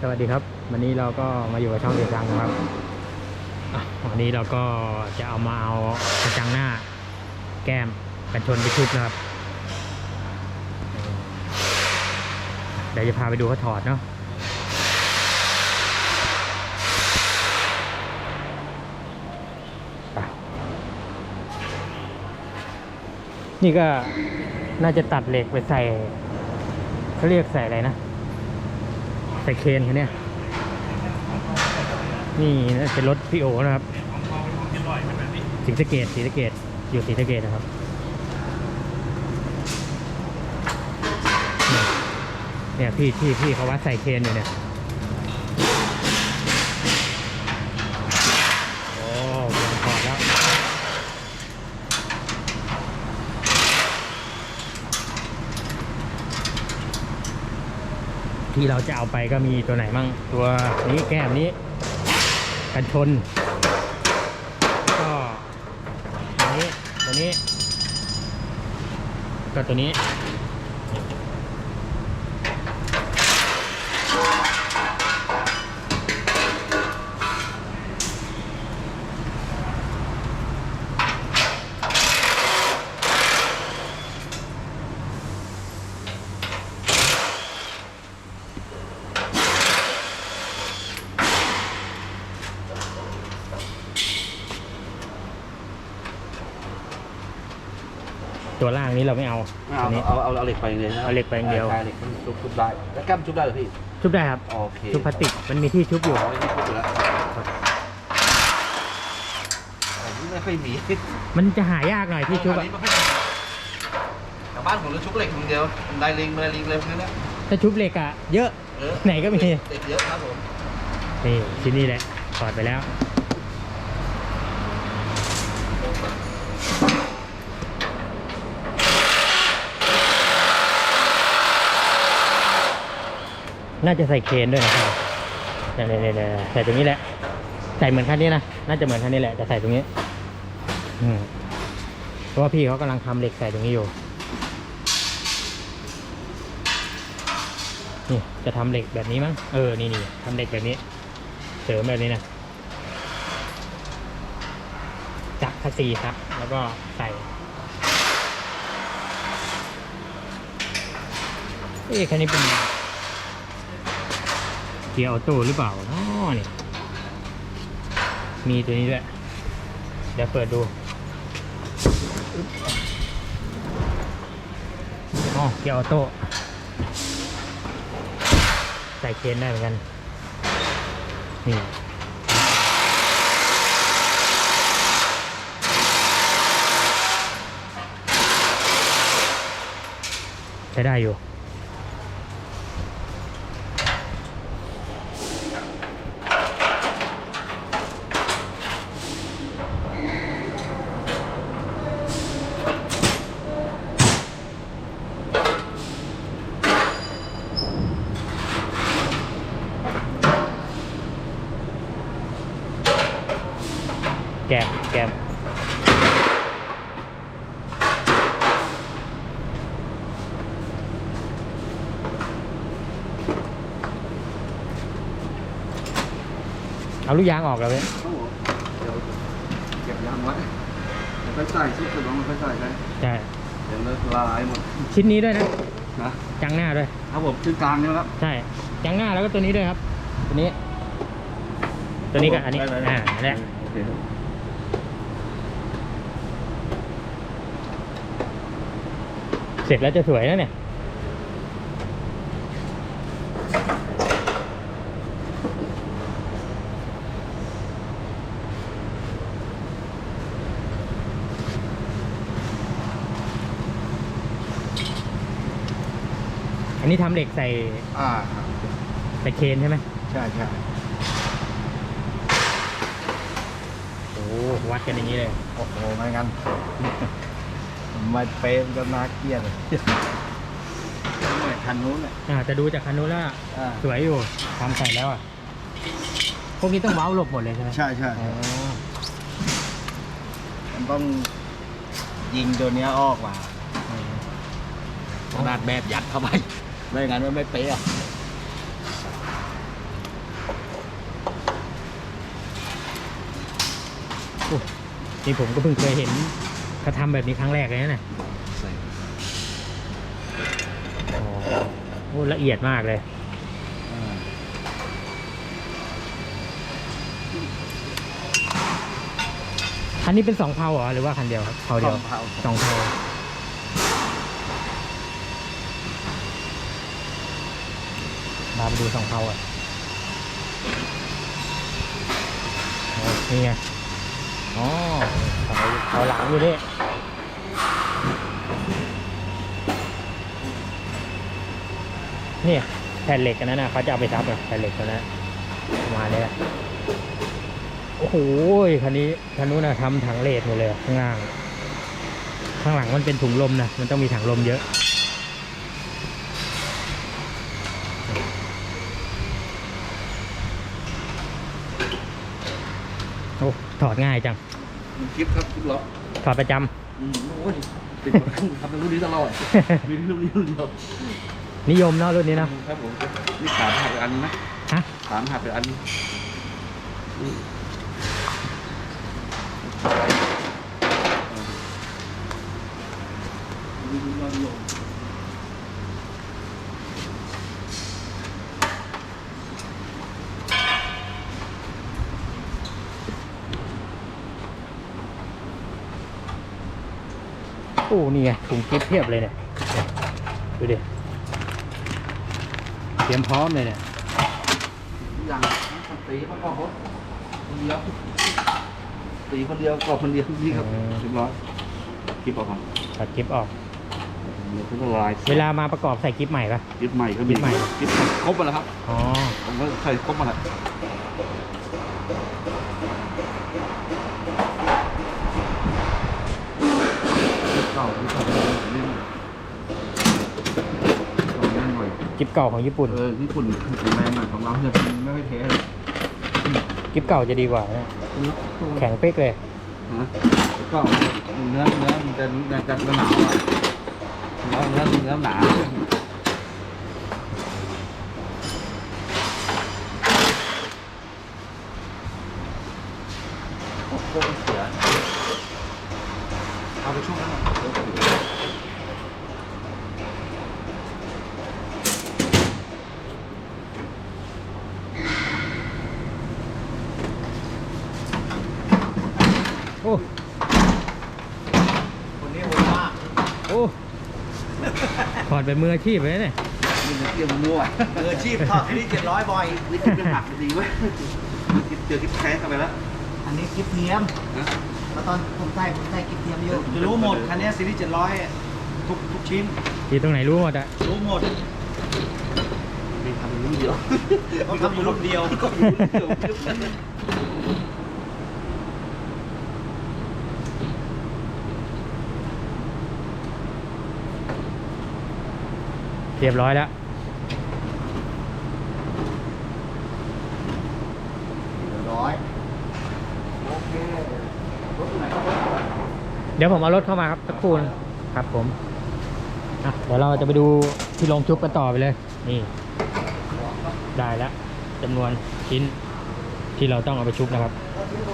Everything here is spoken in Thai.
สวัสดีครับ วันนี้เราก็มาอยู่กับช่องเดียวกันนะครับวันนี้เราก็จะเอามาเอากระจังหน้า แก้มกันชนไปชุบนะครับเดี๋ยวจะพาไปดูเขาถอดเนาะนี่ก็น่าจะตัดเหล็กไปใส่เขาเรียกใส่อะไรนะ ใส่เคนคันเนี้ยนี่นะเป็นรถพี่โอนะครับสีสเกตสีสเกตอยู่สีสเกตนะครับเนี่ยพี่พี่ที่พี่เขาวัดใส่เคนอยู่เนี่ยโอ้วงถอดแล้ว ที่เราจะเอาไปก็มีตัวไหนมั่งตัวนี้แก้มนี้ กันชนก็ตัวนี้ตัวนี้ ก็ตัวนี้ ตัวล่างนี้เราไม่เอาเอาตัวนี้เอาเอาเอาเหล็กไปอย่างเดียวนะเอาเหล็กไปอย่างเดียว ใช่เหล็กมันชุบชุบได้แล้วแก้มชุบได้เหรอพี่ชุบได้ครับ โอเคชุบพลาสติก มันมีที่ชุบอยู่ อ๋อที่ชุบอยู่แล้วไม่ค่อยมีมันจะหายากหน่อยที่ชุบอัอะนนี้ไม่ค่อยมีแต่บ้านผมจะชุบเหล็กอย่างเดียวได้ลิงได้ลิงเลยพวกนี้นะถ้าชุบเหล็กอะเยอะ เออไหนก็มี เหล็กเยอะครับผม นี่ชิ้นนี้แหละถอดไปแล้ว น่าจะใส่เคนด้วยนะครับเนี่ยเนี่ยเนี่ยใส่ตรงนี้แหละ ใส่เหมือนคันนี้นะ น่าจะเหมือนคันนี้แหละ แต่ใส่ตรงนี้ อืมเพราะว่าพี่เขากำลังทำเหล็กใส่ตรงนี้อยู่ นี่จะทำเหล็กแบบนี้มั้ง เออ นี่นี่ทำเหล็กแบบนี้ เสริมแบบนี้นะจักรคัสซีครับ แล้วก็ใส่เอ๊ะคันนี้เป็น เกียร์ออโต้หรือเปล่าอ๋อนี่มีตัวนี้ด้วย เดี๋ยวเปิดดูอ๋อเกียร์ออโต้ใส่เคนได้เหมือนกัน นี่ใช้ได้อยู่ กมแกมเอาลูกยางออกแล้วเว้ยครับผมเดี๋ยวเก็บยางไว้เดี๋ยวค่อยใส่ชุบเสร็จแล้วมันค่อยใส่ได้ใช่เดี๋ยวมันละลายหมดชิ้นนี้ด้วยนะนะจังหน้าด้วยครับผมขึ้นกลางนี่ครับใช่จังหน้าแล้วก็ตัวนี้ด้วยครับ ตัวนี้ ตัวนี้กับอันนี้ได้ได้อ่านั่นแหละโอเคครับ เส ร็จแล้วจะสวยแล้วเนี่ย อันนี้ทำเหล็กใส่อ่าครับใส่เคนใช่ไหมใช่ใช่โอ้วัดกันอย่างนี้เลย โอ้โหไม่งั้น มาเปมก็น่าเกลียดเลมืคันนู้นอะแต่ดูจากคันนู้นแล้วสวยอยู่ทำใส่แล้วอะพวกนี้ต้องเว้าหลบหมดเลยใช่ไหมใช่ใช่อ๋อมันต้องยิงตัวเนี้ยออกว่ะขนาดแบบยัดเข้าไป ไม่งั้นมันไม่เป๊ะอะนี่ผมก็เพิ่งเคยเห็น เขาทำแบบนี้ครั้งแรกเลยนะเนี่ยใส่อ๋อโอ้ละเอียดมากเลย อ่าคันนี้เป็นสองเพาเหรอหรือว่าคันเดียวครับเพาเดียวเผาสองเพามาไปดูสองเพาอะโอ้นี่ไง อ๋อเขาเขาหลังอยู่นี่นี่แผ่นเหล็กอันนั้นนะเขาจะเอาไปทับอะแผ่นเหล็กตัวนั้นะมาเนี้ยโอ้โหคันนี้คันนู้นนะทำถังเลดหมดเลยข้างล่าง ข้างหลังมันเป็นถุงลมนะมันต้องมีถังลมเยอะ อ้ถอดง่ายจังคลิปครับคลิปล็อกถอดประจอืมโอ้ยติดมาทำเป็นรุ่นนี้ตลอดำมีรุ่นนี้รุ่นเดียวนิยมเนาะรุ่นนี้เนาะ ครับผมนี่สามหักไปอันนึงนะฮะ สามหักไปอันนึ อืมเออโอ้นี่ไงถุงกิฟต์เพียบเลยเนี่ยดูดิเตรียมพร้อมเลยเนี่ยอย่างตีเขาก็คนเดียวตีคนเดียวกอบคนเดียวนี่ครับอืมเรียบร้อยคลิปออกมาถอดกิฟต์ออกเดี๋ยวก็ละลายเวลามาประกอบใส่กิฟต์ใหม่ปะคลิปใหม่ก็คลิมีปใหม่คลิปครบหมดแล้วครับอ๋อผมก็ใส่ครบหมดแล้ว เก่าที่ทำเล่นของแน่นหน่อยกิฟต์เก่าของญี่ปุ่นเออญี่ปุ่นแรงหน่อยของเราเนี่ยไม่ค่อยเทเลยกิฟต์เก่าจะดีกว่านะแข็งเป๊กเลยฮะก็เนื้อเนื้อมันจะเนื้อจะหนาวอะเนื้อเนื้อเนื้อหนาโอ้โหเสียเอาไปช่วงนั้นหน่อย โอ้ คนนี้โหดมาก โอ้ ถ อดเป็นมืออาชีพเลยเนี่ยนี่มันเกี่ยวมั่วมืออาชีพทอดที่นี่เจ็ดร้อยบ่อยนี่คิดเป็นหักดีเว้ยคิดเจอคิดแพ้เข้าไปแล้วอันนี้กิฟเทียมนะแล้วตอนผมใส่ผมใส่กิฟเทียมอยู่จะรู้หมดคันนี้ซีรีส์เจ็ดร้อยทุกทุกชิ้นที่ตรงไหนรู้หมดอะรู้หมดมีทำรุ่นเดียวเขาทำอยู่รุ่นเดียวก็อยู่รุ่นเดียว เรียบร้อยแล้ว ร้อยโอเครถไหนเดี๋ยวผมเอารถเข้ามาครับสักครู่นะครับผมอะเดี๋ยวเราจะไปดูที่โรงชุบกันต่อไปเลย นี่ ได้แล้วจำนวนชิ้นที่เราต้องเอาไปชุบนะครับก็ซื้อไป